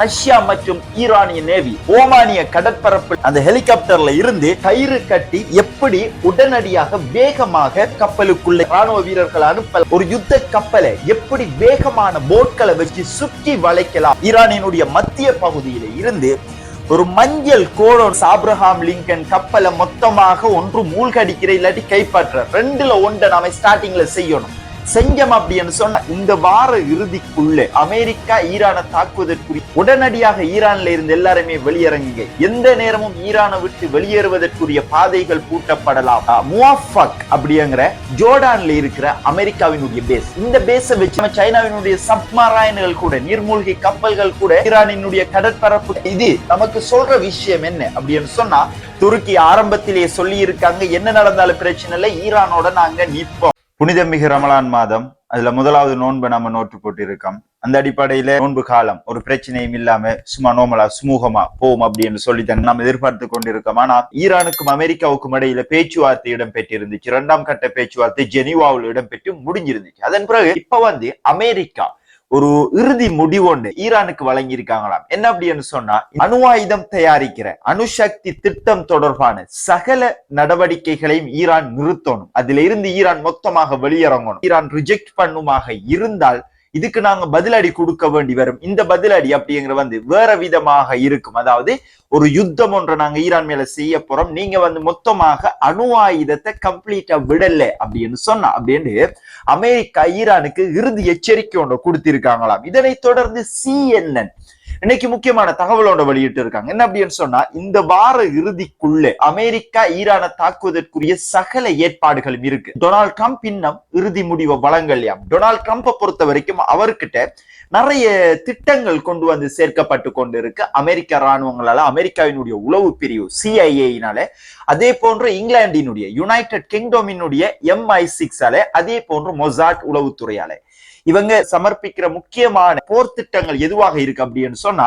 Russia மற்றும் ஈரானிய navy ஓமானிய கடற்பரப்பு அந்த ஹெலிகாப்டர்ல இருந்து கயிறு கட்டி எப்படி உடனடியாக வேகமாக கப்பலுக்குள்ள ராணுவ வீரர்கள் அனுப்ப ஒரு யுத்த கப்பலை எப்படி வேகமான போட்களை வச்சு சுற்றி வளைக்கலாம். ஈரானினுடைய மத்திய பகுதியில இருந்து ஒரு மஞ்சள் கோடோன் சாப்ரஹாம் லிங்கன் கப்பலை மொத்தமாக ஒன்று மூழ்கடிக்கிற இல்லாட்டி கைப்பற்ற ரெண்டுல ஒன்றை நாம ஸ்டார்டிங்ல செய்யணும். செஞ்சோம் அப்படின்னு சொன்னா இந்த வார இறுதிக்குள்ள அமெரிக்கா ஈரானை தாக்குவதற்குரிய உடனடியாக ஈரான்ல இருந்து எல்லாருமே வெளியிறங்குங்க எந்த நேரமும் ஈரானை விட்டு வெளியேறுவதற்குரிய பாதைகள் பூட்டப்படலாம். முவாஃபக் அப்படிங்கிற ஜோர்டான்ல இருக்கிற அமெரிக்காவினுடைய பேஸ் இந்த பேஸை வச்சு நம்ம சைனாவினுடைய சப்மராயன்கள் கூட நீர்மூழ்கி கப்பல்கள் கூட ஈரானினுடைய கடற்பரப்பு. இது நமக்கு சொல்ற விஷயம் என்ன அப்படின்னு சொன்னா துருக்கி ஆரம்பத்திலேயே சொல்லி இருக்காங்க என்ன நடந்தாலும் பிரச்சனை இல்லை ஈரானோட நாங்க நிற்போம். புனிதமிகு ரமலான் மாதம் அதுல முதலாவது நோன்பை நம்ம நோட்டு போட்டிருக்கோம். அந்த அடிப்படையில நோன்பு காலம் ஒரு பிரச்சனையும் இல்லாம சும்மா நோமலா சுமூகமா போவோம் அப்படின்னு சொல்லி தான் நாம் எதிர்பார்த்து கொண்டிருக்கோம். ஆனா ஈரானுக்கும் அமெரிக்காவுக்கும் இடையில பேச்சுவார்த்தை இடம்பெற்றிருந்துச்சு. இரண்டாம் கட்ட பேச்சுவார்த்தை ஜெனீவாவில் இடம்பெற்று முடிஞ்சிருந்துச்சு. அதன் பிறகு இப்ப வந்து அமெரிக்கா ஒரு இறுதி முடிவொண்டு ஈரானுக்கு வழங்கி இருக்காங்களாம் என்ன அப்படின்னு சொன்னா அணு ஆயுதம் தயாரிக்கிற அணுசக்தி திட்டம் தொடர்பான சகல நடவடிக்கைகளையும் ஈரான் நிறுத்தணும். அதுல இருந்து ஈரான் மொத்தமாக வெளியிறங்கணும் ஈரான் ரிஜெக்ட் பண்ணுமாக இருந்தால் இதுக்கு நாங்க பதிலடி கொடுக்க வேண்டி வரும். இந்த பதிலடி அப்படிங்கிற வந்து வேற விதமாக இருக்கும். அதாவது ஒரு யுத்தம் ஒன்றை நாங்க ஈரான் மேல செய்ய போறோம். நீங்க வந்து மொத்தமாக அணு ஆயுதத்தை கம்ப்ளீட்டா விடல அப்படின்னு சொன்னா அப்படின்னு அமெரிக்கா ஈரானுக்கு இறுதி எச்சரிக்கை ஒன்று கொடுத்திருக்காங்களாம். இதனை தொடர்ந்து சிஎன்என் இன்னைக்கு முக்கியமான தகவலோட வெளியிட்டு இருக்காங்க. என்ன அப்படின்னு சொன்னா இந்த வார இறுதிக்குள்ளே அமெரிக்கா ஈரானை தாக்குவதற்குரிய சகல ஏற்பாடுகளும் இருக்கு. டொனால்ட் ட்ரம்ப் இன்னும் இறுதி முடிவை வழங்கலையாம் டொனால்ட் ட்ரம்ப்பை பொறுத்த வரைக்கும் அவர்கிட்ட நிறைய திட்டங்கள் கொண்டு வந்து சேர்க்கப்பட்டு கொண்டு இருக்கு. அமெரிக்க ராணுவங்களால அமெரிக்காவினுடைய உளவு பிரிவு சிஐஏனால அதே போன்று இங்கிலாந்தினுடைய யுனைடெட் கிங்டோமினுடைய எம்ஐ சிக்ஸால அதே போன்று மொசாட் உளவுத்துறையால. இவங்க சமர்ப்பிக்கிற முக்கியமான போர் திட்டங்கள் எதுவாக இருக்கு அப்படின்னு சொன்னா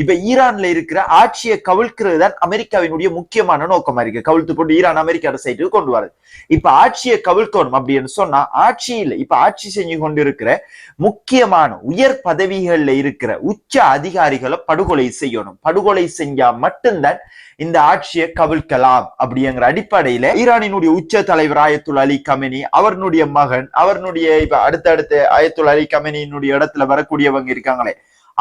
இப்ப ஈரான்ல இருக்கிற ஆட்சியை கவிழ்க்கிறது தான் அமெரிக்காவினுடைய முக்கியமான நோக்கமா இருக்கு. கவிழ்த்து போட்டு ஈரான் அமெரிக்கா சைட்டுக்கு கொண்டு வரது இப்ப ஆட்சியை கவிழ்க்கணும் அப்படின்னு சொன்னா ஆட்சியில் இப்ப ஆட்சி செஞ்சு கொண்டு இருக்கிற முக்கியமான உயர் பதவிகள்ல இருக்கிற உச்ச அதிகாரிகளை படுகொலை செய்யணும். படுகொலை செஞ்சா மட்டும்தான் இந்த ஆட்சியை கவிழ்க்கலாம் அப்படிங்கிற அடிப்படையில ஈரானினுடைய உச்ச தலைவர் ஆயத்துல் அலி கமெனி அவருடைய மகன் அவருடைய இப்ப அடுத்தடுத்த ஆயத்துல் அலி கமெனியினுடைய இடத்துல வரக்கூடியவங்க இருக்காங்களே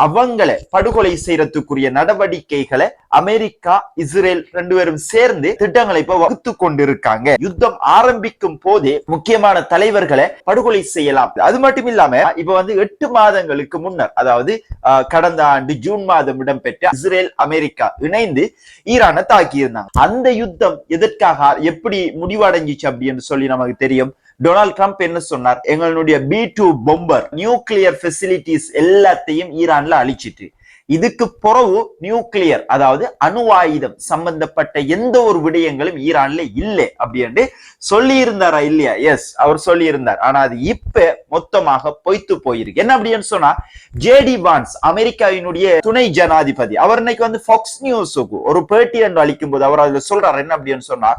அவங்களை படுகொலை செய்யறதுக்குரிய நடவடிக்கைகளை அமெரிக்கா இஸ்ரேல் ரெண்டு பேரும் சேர்ந்து திட்டங்களை இப்ப வகுத்து கொண்டிருக்காங்க. யுத்தம் ஆரம்பிக்கும் போதே முக்கியமான தலைவர்களை படுகொலை செய்யலாம். அது மட்டும் இல்லாம இப்ப வந்து எட்டு மாதங்களுக்கு முன்னர் அதாவது கடந்த ஆண்டு ஜூன் மாதம் இடம்பெற்ற இஸ்ரேல் அமெரிக்கா இணைந்து ஈரானை தாக்கி இருந்தாங்க அந்த யுத்தம் எதற்காக எப்படி முடிவடைஞ்சிச்சு அப்படின்னு சொல்லி நமக்கு தெரியும். டொனால்ட் ட்ரம்ப் என்ன சொன்னார்? எங்களுடைய B two bomber nuclear facilities எல்லாத்தையும் ஈரான்ல அழிச்சிட்டு. இதுக்கு பிறகு நியூக்ளியர் அதாவது அணு ஆயுதம் சம்பந்தப்பட்ட எந்த ஒரு விடயங்களும் ஈரான்ல இல்லை அப்படின்னு சொல்லி இருந்தாரா இல்லையா? எஸ் அவர் சொல்லி இருந்தார் ஆனா அது இப்ப மொத்தமாக பொய்த்து போயிருக்கு. என்ன அப்படின்னு சொன்னா ஜேடி வான்ஸ் அமெரிக்காவினுடைய துணை ஜனாதிபதி அவர் இன்னைக்கு வந்து ஃபாக்ஸ் நியூஸுக்கு ஒரு பேட்டி என்று அளிக்கும் போது அவர் அதுல சொல்றாரு. என்ன அப்படின்னு சொன்னா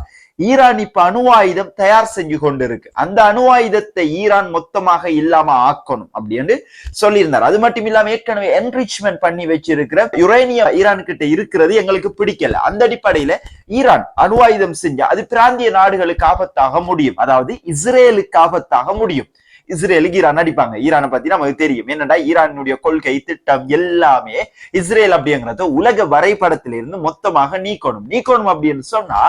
ஈரான் இப்ப அணு ஆயுதம் தயார் செஞ்சு கொண்டு இருக்கு அந்த அணு ஆயுதத்தை ஈரான் மொத்தமாக இல்லாம ஆக்கணும் அப்படின்னு சொல்லியிருந்தார். அது மட்டும் இல்லாம ஏற்கனவே என்ரிச்மெண்ட் பண்ணி வச்சிருக்கிற யுரேனியம் ஈரான் கிட்ட இருக்கிறது எங்களுக்கு பிடிக்கல. அந்த அடிப்படையில ஈரான் அணு ஆயுதம் செஞ்சா அது பிராந்திய நாடுகளுக்கு ஆபத்தாக முடியும். அதாவது இஸ்ரேலுக்கு ஆபத்தாக முடியும். இஸ்ரேலுக்கு ஈரான் அடிப்பாங்க. ஈரானை பத்தி நமக்கு தெரியும். என்னடா ஈரானுடைய கொள்கை திட்டம் எல்லாமே இஸ்ரேல் அப்படிங்கறத உலக வரைபடத்திலிருந்து மொத்தமாக நீக்கணும். நீக்கணும் அப்படின்னு சொன்னா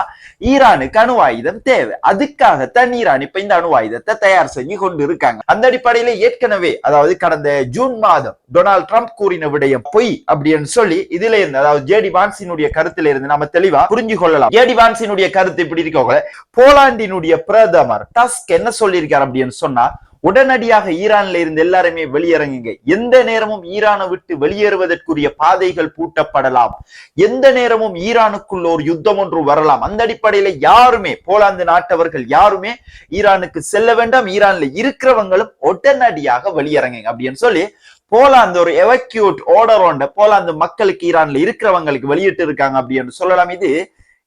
ஈரானுக்கு அணு ஆயுதம் தேவை. அதுக்காகத்தான் ஈரான் இப்ப இந்த அணு ஆயுதத்தை தயார் செஞ்சு கொண்டு இருக்காங்க. அந்த அடிப்படையில ஏற்கனவே அதாவது கடந்த ஜூன் மாதம் டொனால்ட் ட்ரம்ப் கூறின விடயம் பொய் அப்படின்னு சொல்லி இதுல இருந்து அதாவது ஜேடி வான்சினுடைய கருத்துல இருந்து நம்ம தெளிவா புரிஞ்சு கொள்ளலாம். ஜேடி வான்சினுடைய கருத்து இப்படி இருக்கவங்க போலாண்டினுடைய பிரதமர் டஸ்க் என்ன சொல்லியிருக்காரு அப்படின்னு சொன்னா உடனடியாக ஈரான்ல இருந்து எல்லாருமே வெளியிறங்குங்க. எந்த நேரமும் ஈரானை விட்டு வெளியேறுவதற்குரிய பாதைகள் பூட்டப்படலாம். எந்த நேரமும் ஈரானுக்குள்ள ஒரு யுத்தம் ஒன்று வரலாம். அந்த அடிப்படையில யாருமே போலாந்து நாட்டவர்கள் யாருமே ஈரானுக்கு செல்ல வேண்டாம். ஈரான்ல இருக்கிறவங்களும் உடனடியாக வெளியிறங்குங்க அப்படின்னு சொல்லி போலாந்து ஒரு எவக்யூட் ஆர்டர் ஒண்ட போலாந்து மக்களுக்கு ஈரான்ல இருக்கிறவங்களுக்கு வெளியிட்டு இருக்காங்க அப்படின்னு சொல்லலாம். இது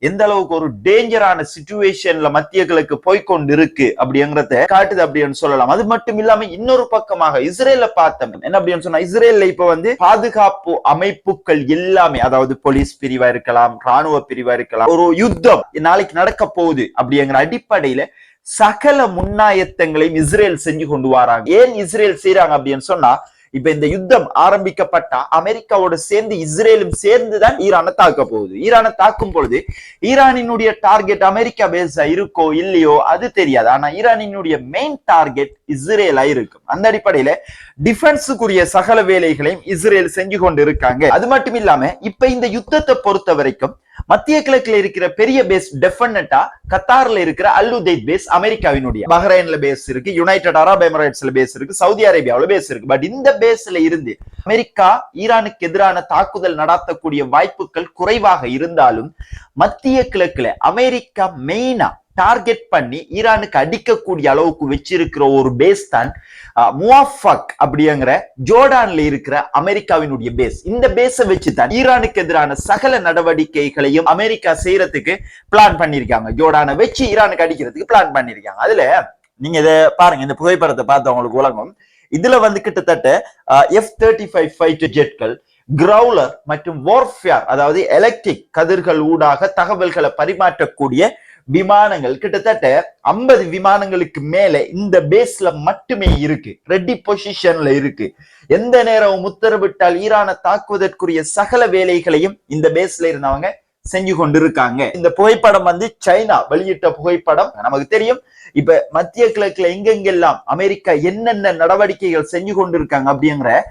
எந்த அளவுக்கு ஒரு டேஞ்சரான சுச்சுவேஷன்ல மத்திய கிழக்கு போய்கொண்டு இருக்கு அப்படிங்கறத காட்டுது அப்படின்னு சொல்லலாம். அது மட்டும் இல்லாம இன்னொரு பக்கமாக இஸ்ரேல பார்த்தோம். என்ன அப்படின்னு சொன்னா இஸ்ரேல்ல இப்ப வந்து பாதுகாப்பு அமைப்புகள் எல்லாமே அதாவது போலீஸ் பிரிவா இருக்கலாம் ராணுவ பிரிவா இருக்கலாம் ஒரு யுத்தம் நாளைக்கு நடக்க போகுது அப்படிங்கிற அடிப்படையில சகல முன்னாயத்தங்களையும் இஸ்ரேல் செஞ்சு கொண்டு வராங்க. ஏன் இஸ்ரேல் செய்யறாங்க அப்படின்னு சொன்னா இப்ப இந்த யுத்தம் ஆரம்பிக்கப்பட்டா அமெரிக்காவோட சேர்ந்து இஸ்ரேலும் சேர்ந்துதான் ஈரானை தாக்க போகுது. ஈரானை தாக்கும் பொழுது ஈரானினுடைய டார்கெட் அமெரிக்கா பேஸா இருக்கோ இல்லையோ அது தெரியாது. ஆனா ஈரானினுடைய மெயின் டார்கெட் இஸ்ரேலா இருக்கும். அந்த அடிப்படையில டிஃபென்ஸுக்குரிய சகல வேலைகளையும் இஸ்ரேல் செஞ்சு கொண்டு இருக்காங்க அது மட்டும் இல்லாம இப்ப இந்த யுத்தத்தை பொறுத்த வரைக்கும் மத்திய கிழக்குல இருக்கிற பெரிய பேஸ் டெஃபினட்டா கத்தார்ல இருக்கிற அல்லுதைத் பேஸ் அமெரிக்காவினுடைய. பஹ்ரைன்ல பேஸ் இருக்கு யுனைடெட் அரப் எமிரேட்ஸ்ல பேஸ் இருக்கு சவுதி அரேபியாவில பேஸ் இருக்கு. பட் இந்த பேஸ்ல இருந்து அமெரிக்கா ஈரானுக்கு எதிரான தாக்குதல் நடத்தக்கூடிய வாய்ப்புகள் குறைவாக இருந்தாலும் மத்திய கிழக்குல அமெரிக்கா மெயினா டார்கெட் பண்ணி ஈரானுக்கு அடிக்கக்கூடிய அளவுக்கு வச்சிருக்கிற ஒரு பேஸ் தான் முவாஃபக் அப்படிங்கிற ஜோர்டான்ல இருக்கிற அமெரிக்காவினுடைய பேஸ் இந்த பேஸை வச்சு தான் ஈரானுக்கு எதிரான சகல நடவடிக்கைகளையும் அமெரிக்கா செய்யறதுக்கு பிளான் பண்ணிருக்காங்க ஜோர்டானை வச்சு ஈரானுக்கு அடிக்கிறதுக்கு பிளான் பண்ணிருக்காங்க அதுல நீங்க இதை பாருங்க இந்த புகைப்படத்தை பார்த்து உங்களுக்கு உலகம் இதுல வந்து கிட்டத்தட்ட எஃப் தேர்ட்டி ஃபைவ் ஃபைட்டர் ஜெட்கள் கிரவுலர் மற்றும் வார்ஃபியர் அதாவது எலக்ட்ரிக் கதிர்கள் ஊடாக தகவல்களை பரிமாற்றக்கூடிய விமானங்கள். கிட்டத்தட்ட ஐம்பது விமானங்களுக்கு மேல இந்த பேஸ்ல மட்டுமே இருக்கு. ரெடி பொசிஷன்ல இருக்கு. எந்த நேரம் உத்தரவிட்டால் ஈரானை தாக்குவதற்குரிய சகல வேலைகளையும் இந்த பேஸ்ல இருந்தவங்க செஞ்சு கொண்டிருக்காங்க. இந்த புகைப்படம் வந்து சைனா வெளியிட்ட புகைப்படம். நமக்கு தெரியும். இப்ப மத்திய கிழக்குல எங்கெங்கெல்லாம் அமெரிக்கா என்னென்ன நடவடிக்கைகள் செஞ்சு கொண்டிருக்காங்க அப்படிங்கிற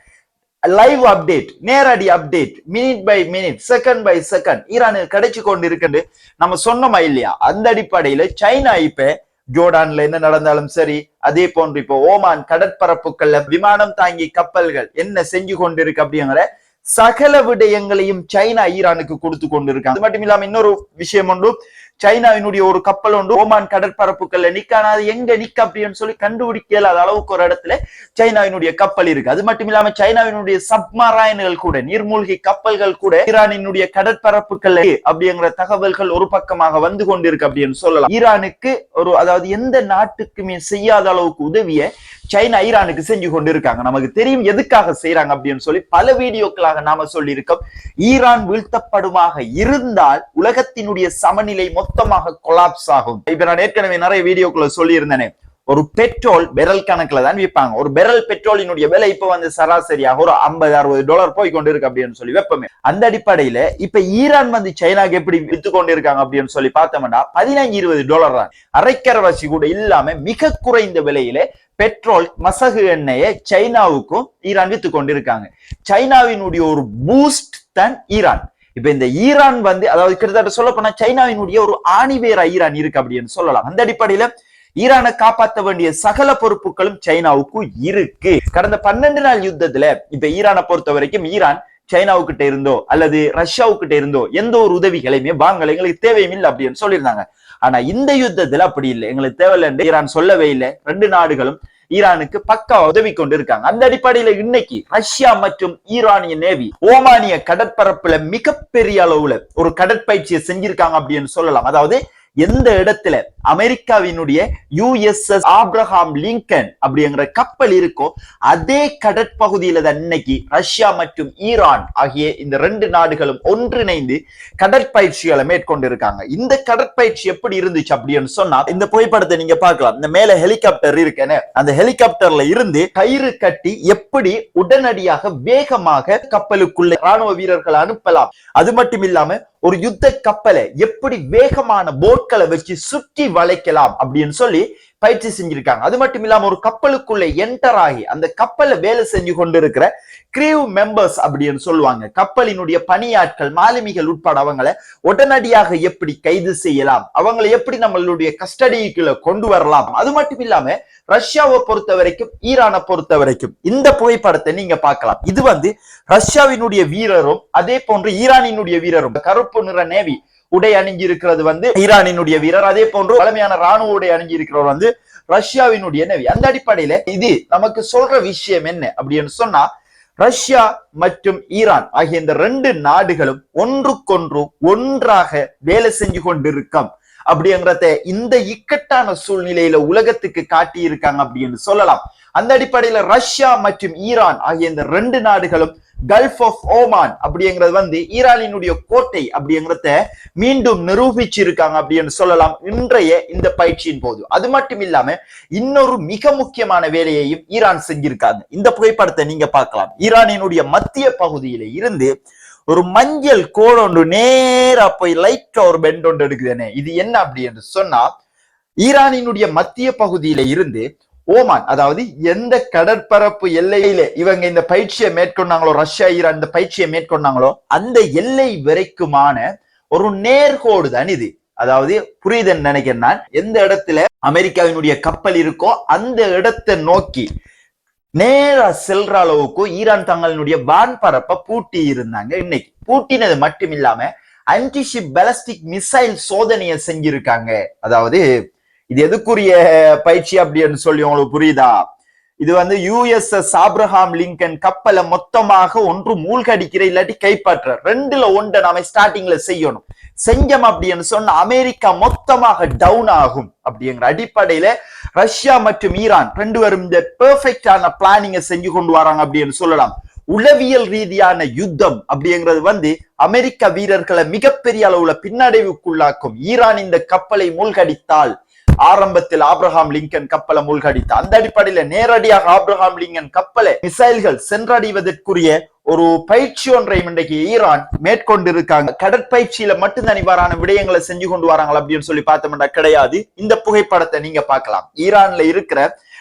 லைவ் அப்டேட் நேரடி update minute by minute second by second ஈரானுக்கு கிடைச்சு கொண்டு இருக்குன்னு நம்ம சொன்னோமா இல்லையா? அந்த அடிப்படையில சைனா இப்ப ஜோர்டான்ல என்ன நடந்தாலும் சரி அதே போன்று இப்போ ஓமான் கடற்பரப்புகள்ல விமானம் தாங்கி கப்பல்கள் என்ன செஞ்சு கொண்டு இருக்கு அப்படிங்கிற சகல விடயங்களையும் சைனா ஈரானுக்கு கொடுத்து கொண்டு இருக்காங்க அது மட்டும் இல்லாம இன்னொரு விஷயம் ஒன்று சைனாவினுடைய ஒரு கப்பல் ஒன்று ஓமான் கடற்பரப்புகள்ல நிக்கான. அது எங்க நிக்க அப்படின்னு சொல்லி கண்டுபிடிக்க இயலாத அளவுக்கு ஒரு இடத்துல சைனாவினுடைய கப்பல் இருக்கு. அது மட்டும் இல்லாம சைனாவினுடைய சப்மராயன்கள் கூட நீர்மூழ்கி கப்பல்கள் கூட ஈரானினுடைய கடற்பரப்புகள் அப்படிங்கிற தகவல்கள் ஒரு பக்கமாக வந்து கொண்டிருக்கு அப்படின்னு சொல்லலாம். ஈரானுக்கு ஒரு அதாவது எந்த நாட்டுக்குமே செய்யாத அளவுக்கு உதவிய சைனா ஈரானுக்கு செஞ்சு கொண்டு இருக்காங்க நமக்கு தெரியும் எதுக்காக செய்யறாங்க அப்படின்னு சொல்லி பல வீடியோக்களாக நாம சொல்லி இருக்கோம் ஈரான் வீழ்த்தப்படுமாக இருந்தால் உலகத்தினுடைய சமநிலை மொத்த மொத்தமாக கொலாப்ஸ் ஆகும். இப்ப நான் ஏற்கனவே நிறைய வீடியோக்குள்ள சொல்லியிருந்தேனே. ஒரு பெட்ரோல் பெரல் கணக்குல தான் விற்பாங்க. ஒரு பெரல் பெட்ரோலினுடைய விலை இப்ப வந்து சராசரியாக ஒரு ஐம்பது அறுபது டாலர் போய் கொண்டு இருக்கு அப்படின்னு சொல்லி வெப்பமே. அந்த அடிப்படையில இப்ப ஈரான் வந்து சைனாக்கு எப்படி வித்து கொண்டு இருக்காங்க அப்படின்னு சொல்லி பார்த்தோம்னா பதினஞ்சு இருபது டாலர் தான். அரைக்கரவாசி கூட இல்லாம மிக குறைந்த விலையில பெட்ரோல் மசகு எண்ணெயை சைனாவுக்கும் ஈரான் வித்து கொண்டிருக்காங்க. சைனாவினுடைய ஒரு பூஸ்ட் தான் ஈரான். இப்ப இந்த ஈரான் வந்து அதாவது கிட்டத்தட்ட சொல்ல போனா சைனாவினுடைய ஒரு ஆணிவேரா ஈரான் இருக்கு அப்படின்னு சொல்லலாம். அந்த அடிப்படையில ஈரானை காப்பாற்ற வேண்டிய சகல பொறுப்புகளும் சைனாவுக்கு இருக்கு. கடந்த பன்னெண்டு நாள் யுத்தத்துல இப்ப ஈரானை பொறுத்த வரைக்கும் ஈரான் சைனாவுக்கிட்ட இருந்தோ அல்லது ரஷ்யாவுக்கிட்ட இருந்தோ எந்த ஒரு உதவிகளையுமே வாங்கல எங்களுக்கு தேவையும் இல்லை அப்படின்னு சொல்லியிருந்தாங்க. ஆனா இந்த யுத்தத்துல அப்படி இல்லை. எங்களுக்கு தேவையில்லை ஈரான் சொல்லவே இல்லை. ரெண்டு நாடுகளும் ஈரானுக்கு பக்கா உதவி கொண்டு இருக்காங்க அந்த அடிப்படையில இன்னைக்கு ரஷ்யா மற்றும் ஈரானிய நேவி ஓமானிய கடற்பரப்புல மிகப்பெரிய அளவுல ஒரு கடற்பயிற்சியை செஞ்சிருக்காங்க அப்படின்னு சொல்லலாம். அதாவது எந்த இடத்துல? அமெரிக்காவினுடைய யுஎஸ்எஸ் ஆப்ரஹாம் லிங்கன் அப்படிங்கிற கப்பல் இருக்கோ அதே கடற்பகுதியில தான் இன்னைக்கு ரஷ்யா மற்றும் ஈரான் ஆகிய இந்த ரெண்டு நாடுகளும் ஒன்றிணைந்து கடற்பயிற்சிகளை மேற்கொண்டு இருக்காங்க இந்த கடற்பயிற்சி எப்படி இருந்துச்சு அப்படின்னு சொன்னா இந்த புகைப்படத்தை நீங்க பார்க்கலாம். இந்த மேல ஹெலிகாப்டர் இருக்கேன்னு அந்த ஹெலிகாப்டர்ல இருந்து கயிறு கட்டி எப்படி உடனடியாக வேகமாக கப்பலுக்குள்ள ராணுவ வீரர்கள் அனுப்பலாம். அது மட்டும் இல்லாம ஒரு யுத்த கப்பலை எப்படி வேகமான போட்களை வச்சு சுற்றி வளைக்கலாம் அப்படின்னு சொல்லி பயிற்சி செஞ்சிருக்காங்க. அது மட்டும் இல்லாம ஒரு கப்பலுக்குள்ள என்டர் ஆகி அந்த கப்பலை வேலை செஞ்சு கொண்டு இருக்கிற கிரீவ் மெம்பர்ஸ் அப்படின்னு சொல்லுவாங்க. கப்பலினுடைய பணியாட்கள் மாலுமிகள் உட்பட அவங்களை உடனடியாக எப்படி கைது செய்யலாம் அவங்களை எப்படி நம்மளுடைய கஸ்டடிக்குள்ள கொண்டு வரலாம். அது மட்டும் இல்லாம ரஷ்யாவை பொறுத்த வரைக்கும் ஈரானை பொறுத்த வரைக்கும் இந்த புகைப்படத்தை நீங்க பார்க்கலாம். இது வந்து ரஷ்யாவினுடைய வீரரும் அதே போன்று ஈரானினுடைய வீரரும் கருப்பு நிற நேவி உடை அணிஞ்சிருக்கிறது வந்து ஈரானினுடைய வீரர். அதே போன்று பழமையான ராணுவ உடை அணிஞ்சிருக்கிறவர் வந்து ரஷ்யாவினுடைய நேவி. அந்த அடிப்படையில இது நமக்கு சொல்ற விஷயம் என்ன அப்படின்னு சொன்னா ரஷ்யா மற்றும் ஈரான் ஆகிய இந்த ரெண்டு நாடுகளும் ஒன்றுக்கொன்று ஒன்றாக வேலை செஞ்சு கொண்டிருக்கும் அப்படிங்கிறத இந்த இக்கட்டான சூழ்நிலையில உலகத்துக்கு காட்டி இருக்காங்க அப்படின்னு சொல்லலாம். அந்த அடிப்படையில ரஷ்யா மற்றும் ஈரான் ஆகிய இந்த ரெண்டு நாடுகளும் கல்ஃப் ஆஃப் ஓமான் அப்படிங்கிறது வந்து ஈரானினுடைய கோட்டை அப்படிங்கிறத மீண்டும் நிரூபிச்சிருக்காங்க அப்படின்னு சொல்லலாம் இன்றைய இந்த பயிற்சியின் போது. அது மட்டும் இல்லாம இன்னொரு மிக முக்கியமான வேலையையும் ஈரான் செஞ்சிருக்காங்க. இந்த புகைப்படத்தை நீங்க பார்க்கலாம். ஈரானினுடைய மத்திய பகுதியில இருந்து ஒரு மஞ்சள் கோடு ஒன்று நேரா போய் லைட்டா ஒரு பெண்ட் ஒன்று எடுக்குதுன்னு இது என்ன அப்படி என்று சொன்னா ஈரானினுடைய மத்திய பகுதியில இருந்து ஓமான் அதாவது எந்த கடற்பரப்பு எல்லையில இவங்க இந்த பயிற்சியை மேற்கொண்டாங்களோ ரஷ்யா ஈரான் இந்த பயிற்சியை மேற்கொண்டாங்களோ அந்த எல்லை வரைக்குமான ஒரு நேர்கோடு தான் இது. அதாவது புரியுதுன்னு நினைக்கிறேன் நான். எந்த இடத்துல அமெரிக்காவினுடைய கப்பல் இருக்கோ அந்த இடத்தை நோக்கி நேரா செல்ற அளவுக்கு ஈரான் தங்களுடைய வான்பரப்பை பூட்டி இருந்தாங்க இன்னைக்கு. பூட்டினது மட்டும் இல்லாம அன்டிஷிப் பேலஸ்டிக் மிசைல் சோதனையை செஞ்சிருக்காங்க. அதாவது இது எதுக்குரிய பயிற்சி அப்படின்னு சொல்லி உங்களுக்கு புரியுதா? இது வந்து யுஎஸ்எஸ் ஆப்ரஹாம் லிங்கன் கப்பலை மொத்தமாக ஒன்று மூழ்கடிக்கிற இல்லாட்டி கைப்பற்ற ரெண்டுல ஒன்றை நாம ஸ்டார்டிங்ல செய்யணும். செஞ்சம் அப்படின்னு சொன்ன அமெரிக்கா மொத்தமாக டவுன் ஆகும் அப்படிங்கிற அடிப்படையில ரஷ்யா மற்றும் ஈரான் ரெண்டு பேரும் இந்த பெர்ஃபெக்டான பிளானிங்க செஞ்சு கொண்டு வராங்க அப்படின்னு சொல்லலாம். உளவியல் ரீதியான யுத்தம் அப்படிங்கிறது வந்து அமெரிக்க வீரர்களை மிகப்பெரிய அளவுல பின்னடைவுக்குள்ளாக்கும். ஈரான் இந்த கப்பலை மூழ்கடித்தால் ஆரம்பத்தில் ஆப்ரஹாம் லிங்கன் கப்பலை மூழ்கடித்த அந்த அடிப்படையில நேரடியாக ஆப்ரஹாம் லிங்கன் கப்பலை மிசைல்கள் சென்றடைவதற்குரிய ஒரு பயிற்சி ஒன்றை இன்றைக்கு ஈரான் மேற்கொண்டிருக்காங்க. கடற்பயிற்சியில மட்டும்தான் இவ்வாறான விடயங்களை செஞ்சு கொண்டு வராங்களா அப்படின்னு சொல்லி பார்த்தோம்னா கிடையாது. இந்த புகைப்படத்தை நீங்க பார்க்கலாம். ஈரான்ல இருக்கிற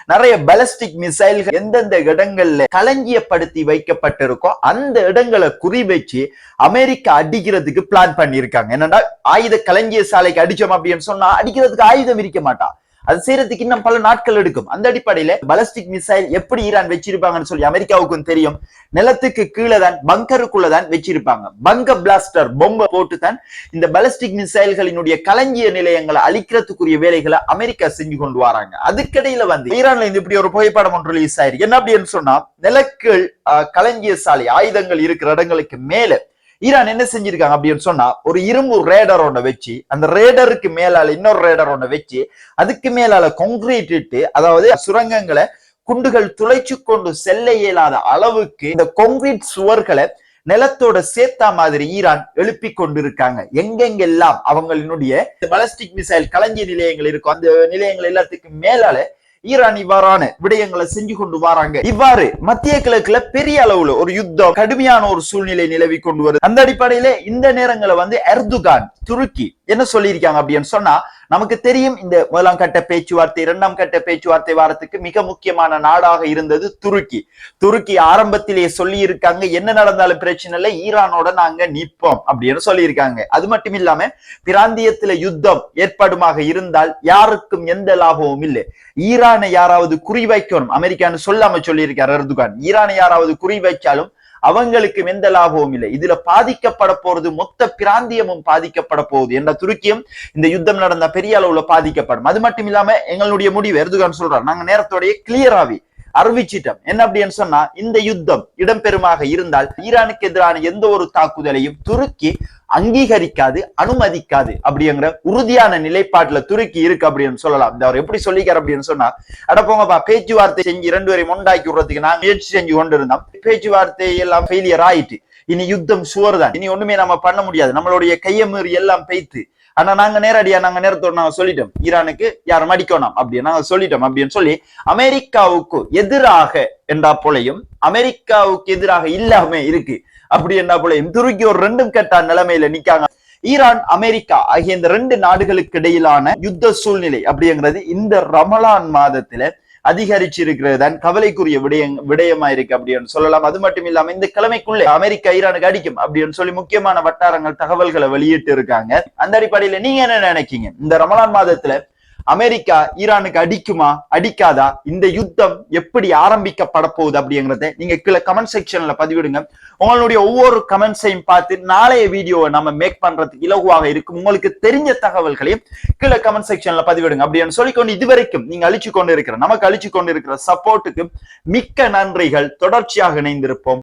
நிறைய பலஸ்டிக் மிசைல்கள் எந்தெந்த இடங்கள்ல களஞ்சியப்படுத்தி வைக்கப்பட்டிருக்கோ அந்த இடங்களை குறி வச்சு அமெரிக்கா அடிக்கிறதுக்கு பிளான் பண்ணியிருக்காங்க. என்னன்னா ஆயுத களஞ்சிய சாலைக்கு அடிச்சோம் அப்படின்னு சொன்னா அடிக்கிறதுக்கு ஆயுதம் இருக்க மாட்டான் அது செய்யறதுக்கு இன்னும் பல நாட்கள் எடுக்கும். அந்த அடிப்படையில பலஸ்டிக் மிசைல் எப்படி ஈரான் வச்சிருப்பாங்கன்னு சொல்லி அமெரிக்காவுக்கும் தெரியும். நிலத்துக்கு கீழே தான் பங்கருக்குள்ளதான் வச்சிருப்பாங்க. பங்க பிளாஸ்டர் பொம்பை போட்டு தான் இந்த பலஸ்டிக் மிசைல்களினுடைய களஞ்சிய நிலையங்களை அழிக்கிறதுக்குரிய வேலைகளை அமெரிக்கா செஞ்சு கொண்டு வராங்க. அதுக்கிடையில வந்து ஈரான்ல இருந்து இப்படி ஒரு புகைப்படம் ஒன்று ரிலீஸ் ஆயிருக்கு. என்ன அப்படின்னு சொன்னா நிலக்கீழ் களஞ்சிய சாலை ஆயுதங்கள் இருக்கிற இடங்களுக்கு மேல ஈரான் என்ன செஞ்சிருக்காங்க அப்படின்னு சொன்னா ஒரு இரும்பு ரேடர் ஒன்ன வச்சு அந்த ரேடருக்கு மேலால இன்னொரு ரேடர் ஒன்ன வச்சு அதுக்கு மேலால கொங்கிரீட் இட்டு அதாவது சுரங்கங்களை குண்டுகள் துளைச்சு கொண்டு செல்ல இயலாத அளவுக்கு இந்த கொங்கிரீட் சுவர்களை நிலத்தோட சேர்த்தா மாதிரி ஈரான் எழுப்பி கொண்டிருக்காங்க. எங்கெங்கெல்லாம் அவங்களினுடைய பலஸ்டிக் மிசைல் களஞ்சிய நிலையங்கள் இருக்கும் அந்த நிலையங்கள் எல்லாத்துக்கும் மேலால ஈரான் இவ்வாறான விடயங்களை செஞ்சு கொண்டு வராங்க. இவ்வாறு மத்திய கிழக்குல பெரிய அளவுல ஒரு யுத்தம் கடுமையான ஒரு சூழ்நிலை நிலவி கொண்டு வருது. அந்த அடிப்படையில இந்த நேரங்களை வந்து எர்துகான் துருக்கி என்ன சொல்லியிருக்காங்க அப்படின்னு சொன்னா நமக்கு தெரியும் இந்த முதலாம் கட்ட பேச்சுவார்த்தை இரண்டாம் கட்ட பேச்சுவார்த்தை வாரத்துக்கு மிக முக்கியமான நாடாக இருந்தது துருக்கி. துருக்கி ஆரம்பத்திலேயே சொல்லி இருக்காங்க என்ன நடந்தாலும் பிரச்சனை இல்லை ஈரானோட நாங்க நிற்போம் அப்படின்னு சொல்லியிருக்காங்க. அது மட்டும் இல்லாம பிராந்தியத்துல யுத்தம் ஏற்படுமாக இருந்தால் யாருக்கும் எந்த லாபமும் இல்லை. ஈரானை யாராவது குறி வைக்கணும் அமெரிக்கான்னு சொல்லாம சொல்லியிருக்காரு எர்துகான். ஈரானை யாராவது குறி வைச்சாலும் அவங்களுக்கு எந்த லாபமும் இல்லை. இதுல பாதிக்கப்பட போறது மொத்த பிராந்தியமும் பாதிக்கப்பட போகுது என்ற துருக்கியும் இந்த யுத்தம் நடந்த பெரிய அளவுல பாதிக்கப்படும். அது மட்டும் இல்லாம எங்களுடைய முடிவு எர்துகான் சொல்றாரு நாங்க நேரத்தோடைய கிளியராவி அறிவிச்சிட்டோம். என்ன அப்படின்னு சொன்னா இந்த யுத்தம் இடம்பெறுமாக இருந்தால் ஈரானுக்கு எதிரான எந்த ஒரு தாக்குதலையும் துருக்கி அங்கீகரிக்காது அனுமதிக்காது அப்படிங்கிற உறுதியான நிலைப்பாட்டுல துருக்கி இருக்கு அப்படின்னு சொல்லலாம். இந்த அவர் எப்படி சொல்லிக்கார் அப்படின்னு சொன்னா அட போங்கப்பா பேச்சுவார்த்தை செஞ்சு இரண்டு பேரையும் உண்டாக்கி விடுறதுக்கு நாங்க முயற்சி செஞ்சு கொண்டிருந்தோம். பேச்சுவார்த்தை எல்லாம் ஃபெயிலியர் ஆயிட்டு. இனி யுத்தம் சுவர் தான். இனி ஒண்ணுமே நம்ம பண்ண முடியாது. நம்மளுடைய கையமீறி எல்லாம் பெய்த்து. ஆனா நாங்க நேரடியா நாங்க நேரத்தோட நாங்க சொல்லிட்டோம். ஈரானுக்கு யாரும் அடிக்கணும் அப்படின்னு நாங்க சொல்லிட்டோம் அப்படின்னு சொல்லி அமெரிக்காவுக்கு எதிராக என்றா போலையும் அமெரிக்காவுக்கு எதிராக இல்லாம இருக்கு. அப்படி என்ன போலையும் துருக்கி ஒரு ரெண்டும் கெட்ட நிலைமையில நிக்காங்க. ஈரான் அமெரிக்கா ஆகிய இந்த ரெண்டு நாடுகளுக்கு இடையிலான யுத்த சூழ்நிலை அப்படிங்கிறது இந்த ரமலான் மாதத்துல அதிகரிச்சிருக்கிறது தான் கவலைக்குரிய விடயம் விடயமா இருக்கு அப்படின்னு சொல்லலாம். அது மட்டும் இல்லாம இந்த கிழமைக்குள்ளே அமெரிக்கா ஈரானுக்கு அடிக்கும் அப்படின்னு சொல்லி முக்கியமான வட்டாரங்கள் தகவல்களை வெளியிட்டு இருக்காங்க அந்த அடிப்படையில நீங்க என்ன நினைக்கீங்க இந்த ரமலான் மாதத்துல அமெரிக்கா ஈரானுக்கு அடிக்குமா அடிக்காதா? இந்த யுத்தம் எப்படி ஆரம்பிக்கப்பட போகுது அப்படிங்கறத நீங்க கீழே கமெண்ட் செக்ஷன்ல பதிவிடுங்க. உங்களுடைய ஒவ்வொரு கமெண்ட்ஸையும் பார்த்து நாளைய வீடியோவை நம்ம மேக் பண்றதுக்கு இலகுவாக இருக்கும். உங்களுக்கு தெரிஞ்ச தகவல்களையும் கீழே கமெண்ட் செக்ஷன்ல பதிவிடுங்க. அப்படின்னு சொல்லிக்கொண்டு இதுவரைக்கும் நீங்க அழிச்சு கொண்டு இருக்கிற நமக்கு அழிச்சு கொண்டு இருக்கிற சப்போர்ட்டுக்கு மிக்க நன்றிகள். தொடர்ச்சியாக இணைந்திருப்போம்.